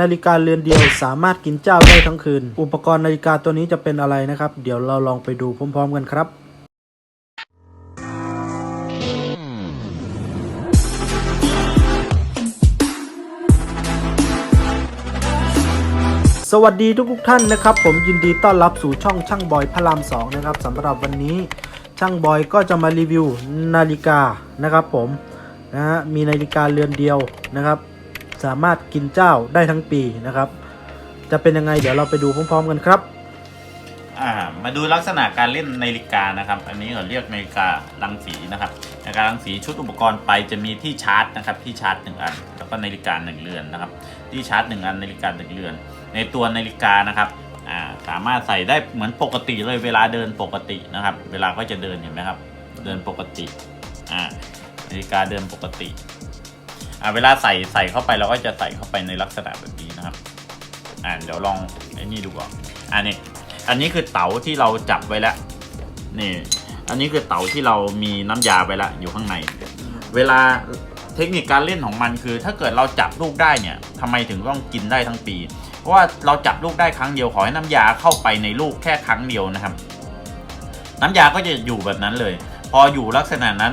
นาฬิกาเรือนเดียวสามารถกินเจ้าได้ทั้งคืน อุปกรณ์นาฬิกาตัวนี้จะเป็นอะไรนะครับ เดี๋ยวเราลองไปดูพร้อมๆกันครับ สวัสดีทุกๆท่านนะครับ ผมยินดีต้อนรับสู่ช่องช่างบอยพระรามสองนะครับสำหรับวันนี้ช่างบอยก็จะมารีวิวนาฬิกานะครับผมนะฮะมีนาฬิกาเรือนเดียวนะครับ สามารถกินเจ้าได้ทั้งปีนะครับ จะเป็นยังไงเดี๋ยวเราไปดูพร้อมๆกันครับ อ่ามาดูลักษณะการเล่นนาฬิกานะครับ อันนี้เราเรียกนาฬิการังสีนะครับนาฬิการังสีชุดอุปกรณ์ไปจะมีที่ชาร์จนะครับที่ชาร์จหนึ่งอันแล้วก็นาฬิกาหนึ่งเรือนนะครับ ที่ชาร์จหนึ่งอันนาฬิกาหนึ่งเรือน ในตัวนาฬิกานะครับอ่าสามารถใส่ได้เหมือนปกติเลยเวลาเดินปกตินะครับ เวลาก็จะเดินเห็นไหมครับ เดินปกติอ่านาฬิกาเดินปกติ อ่าเวลาใส่ใส่เข้าไปเราก็จะใส่เข้าไปในลักษณะแบบนี้นะครับอ่าเดี๋ยวลองไอ้นี่ดูก่อนอันนี้อันนี้คือเต๋าที่เราจับไว้แล้วนี่ อันนี้คือเต๋าที่เรามีน้ำยาไว้แล้วอยู่ข้างใน เวลาเทคนิคการเล่นของมันคือ ถ้าเกิดเราจับลูกได้เนี่ยทำไมถึงต้องกินได้ทั้งปี เพราะว่าเราจับลูกได้ครั้งเดียวขอให้น้ำยาเข้าไปในลูกแค่ครั้งเดียวนะครับ น้ำยาก็จะอยู่แบบนั้นเลย พออยู่ลักษณะนั้น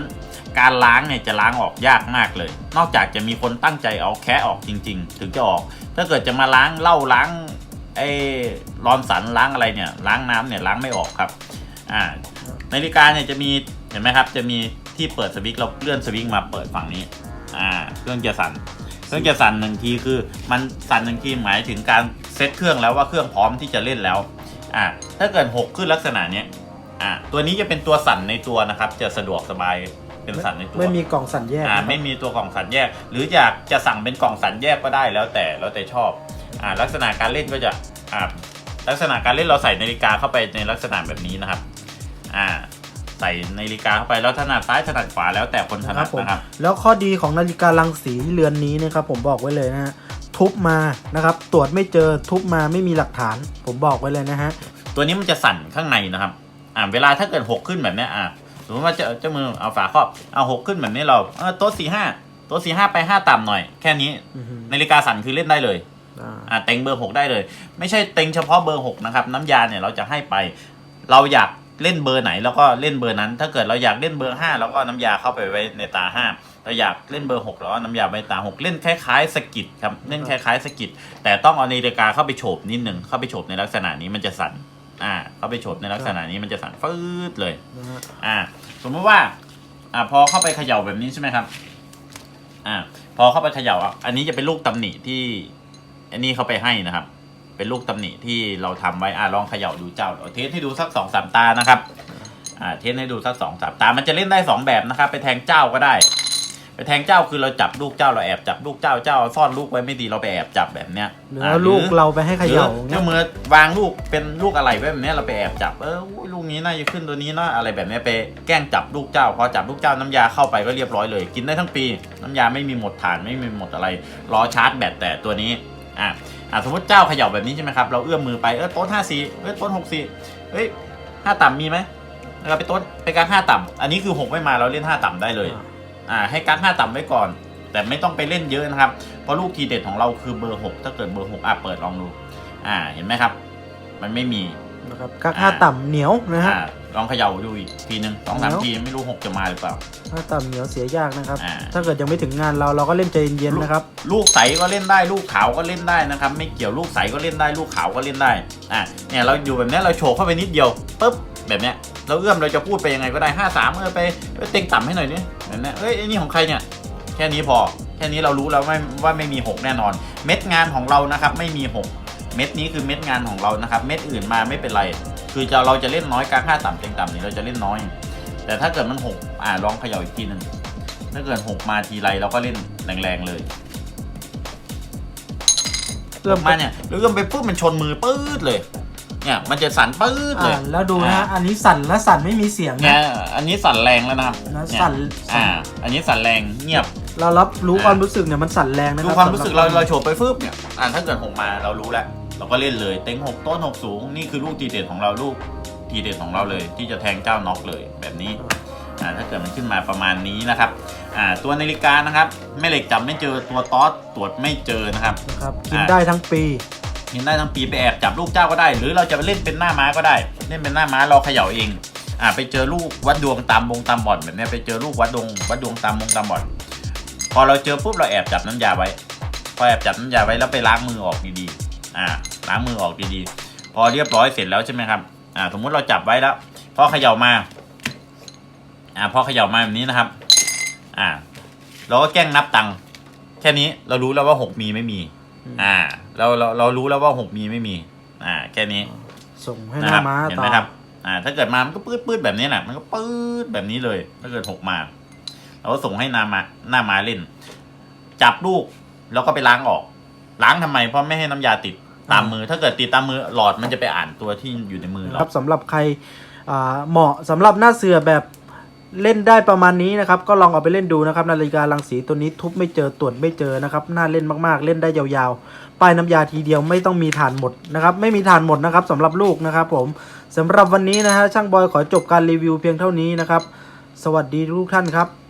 การล้างเนี่ยจะล้างออกยากมากเลย นอกจากจะมีคนตั้งใจเอาแคะออกจริง ๆ ถึงจะออก ถ้าเกิดจะมาล้างเหล้าล้างไอ้รอนสันล้างอะไรเนี่ยล้างน้ำเนี่ยล้างไม่ออกครับอ่านาฬิกาเนี่ยจะมีเห็นไหมครับ จะมีที่เปิดสวิตช์เราเลื่อนสวิตช์มาเปิดฝั่งนี้อ่าเครื่องจะสั่นเครื่องจะสั่นหนึ่งทีคือ มันสั่นหนึ่งทีหมายถึงการเซตเครื่องแล้วว่าเครื่องพร้อมที่จะเล่นแล้วอ่าถ้าเกิดหกขึ้นลักษณะเนี้ยอ่าตัวนี้จะเป็นตัวสั่นในตัวนะครับ จะสะดวกสบาย เป็นสั่นในตัวไม่มีกล่องสั่นแยกอ่านะครับไม่มีตัวกล่องสั่นแยก หรืออยากจะสั่งเป็นกล่องสั่นแยกก็ได้แล้วแต่แล้วแต่ชอบอ่าลักษณะการเล่นก็จะอ่าลักษณะการเล่นเราใส่นาฬิกาเข้าไปในลักษณะแบบนี้นะครับอ่าใส่นาฬิกาเข้าไปแล้วถนัดซ้ายถนัดขวาแล้วแต่คนถคนัรัดบผมนะครับ แล้วข้อดีของนาฬิการังสีเรือนนี้นะครับผมบอกไว้เลยนะฮะทุบมานะครับ ตรวจไม่เจอทุบมาไม่มีหลักฐาน ผมบอกไว้เลยนะฮะตัวนี้มันจะสั่นข้างในนะครับ อ่าเวลาถ้าเกิดหกขึ้นแบบเนี้ยอ่า สมมติว่าเจะเจ้ามือเอาฝาครอบ เอาหกขึ้นแบบนี้เราเออโต๊ะสี่ห้าโต๊ะสี่ห้าไปห้าต่ำหน่อย แค่นี้อือฮึ นาฬิกาสั่นคือเล่นได้เลย อ่า อ่าเต็งเบอร์6ได้เลย ไม่ใช่เต็งเฉพาะเบอร์6นะครับ น้ำยาเนี่ยเราจะให้ไป เราอยากเล่นเบอร์ไหนแล้วก็เล่นเบอร์นั้น ถ้าเกิดเราอยากเล่นเบอร์5แล้วก็เอาน้ำยาเข้าไปไว้ในตา5เราอยากเล่นเบอร์6แล้วก็น้ำยาไว้ตา6เล่นคล้ายๆสกิดครับเล่นคล้ายๆสกิดแต่ต้องเอานาฬิกาเข้าไปโฉบนิดหนึ่งเข้าไปโฉบในลักษณะนี้มันจะสั่น อ่าเข้าไปโฉบในลักษณะนี้มันจะสั่นฟืดเลยนะฮะอ่า สมมติว่า อ่า พอเข้าไปเขย่าแบบนี้ใช่ไหมครับ อ่า พอเข้าไปเขย่าอะอันนี้จะเป็นลูกตำหนิที่ อันนี้เขาไปให้นะครับ เป็นลูกตำหนิที่เราทำไว้อ่าลองเขย่าดูเจ้าเดี๋ยวเทสให้ดูสักสองสามตานะครับ อ่าเทสให้ดูสักสองสามตา มันจะเล่นได้สองแบบนะครับ ไปแทงเจ้าก็ได้ ไปแทงเจ้าคือเราจับลูกเจ้าเราแอบจับลูกเจ้าเจ้าซ่อนลูกไว้ไม่ดีเราไปแอบจับแบบเนี้ยหรือว่าลูกเราไปให้เขย่าหรือเงี้เจ้ายมือวางลูกเป็นลูกอะไรไว้แบบเนี้ยเราไปแอบจับเอออุ๊ยลูกนี้น่าจะขึ้นตัวนี้นะอะไรแบบเนี้ยไปแกล้งจับลูกเจ้าพอจับลูกเจ้าน้ำยาเข้าไปก็เรียบร้อยเลย กินได้ทั้งปี น้ำยาไม่มีหมดฐานไม่มีหมดอะไร รอชาร์จแบตแต่ตัวนี้อะอะสมมติเจ้าเขย่าแบบนี้ใช่ไหมครับเราเอื้อมมือไปเออต้นห้าสี่เออต้นหกสี่เฮ้ยห้าต่ำมีไหมเราไปต้นไปกลางห้าต่ำอันนี้คือหกไม่มาเราเล่นห้าต่ำได้เลย อ่าให้กักห้าต่ำไว้ก่อน แต่ไม่ต้องไปเล่นเยอะนะครับ เพราะลูกทีเด็ดของเราคือเบอร์หกถ้าเกิดเบอร์หกอะเปิดลองดู อ่าเห็นไหมครับ มันไม่มีนะครับกักห้าต่ำเหนียวนะฮะอ่าลองเขย่าดูอีกทีหนึ่งสองสามแล้วทีไม่รู้หกจะมาหรือเปล่าห้าต่ำเหนียวเสียยากนะครับอ่าถ้าเกิดยังไม่ถึงงานเราเราก็เล่นใจเย็นๆนะครับ ลูกใสก็เล่นได้ลูกขาวก็เล่นได้นะครับ ไม่เกี่ยวลูกใสก็เล่นได้ลูกขาวก็เล่นได้อ่าเนี่ยเราอยู่แบบเนี้ยเราโฉบเข้าไปนิดเดียวปุ๊บแบบเนี้ยเราเอื้อมเราจะพูดไปยังไงก็ได้ห้าสามเออไปเออเต็งต่ำให้หน่อยนี่ แบบเนี้ยเอ้ยไอ้นี่ของใครเนี่ย แค่นี้พอ แค่นี้เรารู้แล้วไม่ว่าไม่มี6แน่นอน เม็ดงานของเรานะครับ ไม่มี6เม็ดนี้คือเม็ดงานของเรานะครับ เม็ดอื่นมาไม่เป็นไร คือจะเราจะเล่นน้อยกลางห้าต่ำเต็งต่ำนี่เราจะเล่นน้อย แต่ถ้าเกิดมัน6อ่าลองเขย่าอีกทีหนึ่งถ้าเกิด6มาทีไรเราก็เล่นแรงๆเลยเอื้อมหกมาเนี่ยแล้วเอื้อมไปปุ๊บมันชนมือปื๊ดเลย เนี่ยมันจะสั่นปื๊ดเลอ่ายแล้วดูนะฮะอันนี้สั่นและสั่นไม่มีเสียงเนี่นะยอันนี้สั่นแรงแล้วนะครับนะเยสั่นสั่นอ่า อันนี้สั่นแรงเงียบ เรารับรู้อ่าความรู้สึกเนี่ยมันสั่นแรงนะคดูรับความรู้สึกเราสำหบเราโฉบไปฟึบเนี่ยอ่าถ้าเกิดหกมาเรารู้แล้วเราก็เล่นเลยเต็งหกต้นหกสูงนี่คือลูกทีเด็ดของเราลูกทีเด็ดของเราเลย ที่จะแทงเจ้าน็อกเลยแบบนี้อ่าถ้าเกิดมันขึ้นมาประมาณนี้นะครับอ่าตัวนาฬิกานะครับแม่เหล็กจับไม่เจอตัวต๊อดตรวจไม่เจอนะครับ นะครับกินอ่าได้ทั้งปี เห็นได้ทั้งปีไปแอบจับลูกเจ้าก็ได้ หรือเราจะไปเล่นเป็นหน้าม้าก็ได้ เล่นเป็นหน้าม้าเราเขย่าเองอ่าไปเจอลูกวัดดวงตามวงตามบ่อนแบบนี้ไปเจอลูกวัดดวงวัดดวงตามวงตามบ่อน พอเราเจอปุ๊บเราแอบจับน้ำยาไว้ พอแอบจับน้ำยาไว้แล้วไปล้างมือออกดีๆอ่าล้างมือออกดีๆ พอเรียบร้อยเสร็จแล้วใช่ไหมครับอ่าสมมุติเราจับไว้แล้ว พอเขย่ามาอ่าพอเขย่ามาแบบนี้นะครับ อ่าเราก็แกล้งนับตังค์แค่นี้เรารู้แล้วว่าหกมีไม่มี อ่า เราเราเรารู้แล้วว่าหกมีไม่มี อ่า แค่นี้ ส่งให้หนะน้าครับม้าเห็นต่ไหมอครับ อ่า ถ้าเกิดมา มันก็ปืดปืดแบบนี้แหละ มันก็ปืดแบบนี้เลย ถ้าเกิดหกมา เราก็ส่งให้หน้ามาหน้ามาเล่น จับลูก แล้วก็ไปล้างออก ล้างทำไม เพราะไม่ให้น้ำยาติดตามมือ ถ้าเกิดติดตามมือหลอดมันจะไปอ่านตัวที่อยู่ในมือนะเรา ครับสำหรับใครอ่าเหมาะสำหรับหน้าเสือแบบ เล่นได้ประมาณนี้นะครับ ก็ลองเอาไปเล่นดูนะครับ นาฬิการังสีตัวนี้ทุบไม่เจอตรวจไม่เจอนะครับ น่าเล่นมากๆ เล่นได้ยาวๆ ป้ายน้ำยาทีเดียวไม่ต้องมีฐานหมดนะครับ ไม่มีฐานหมดนะครับสำหรับลูกนะครับผมสำหรับวันนี้นะฮะช่างบอยขอจบการรีวิวเพียงเท่านี้นะครับ สวัสดีทุกท่านครับ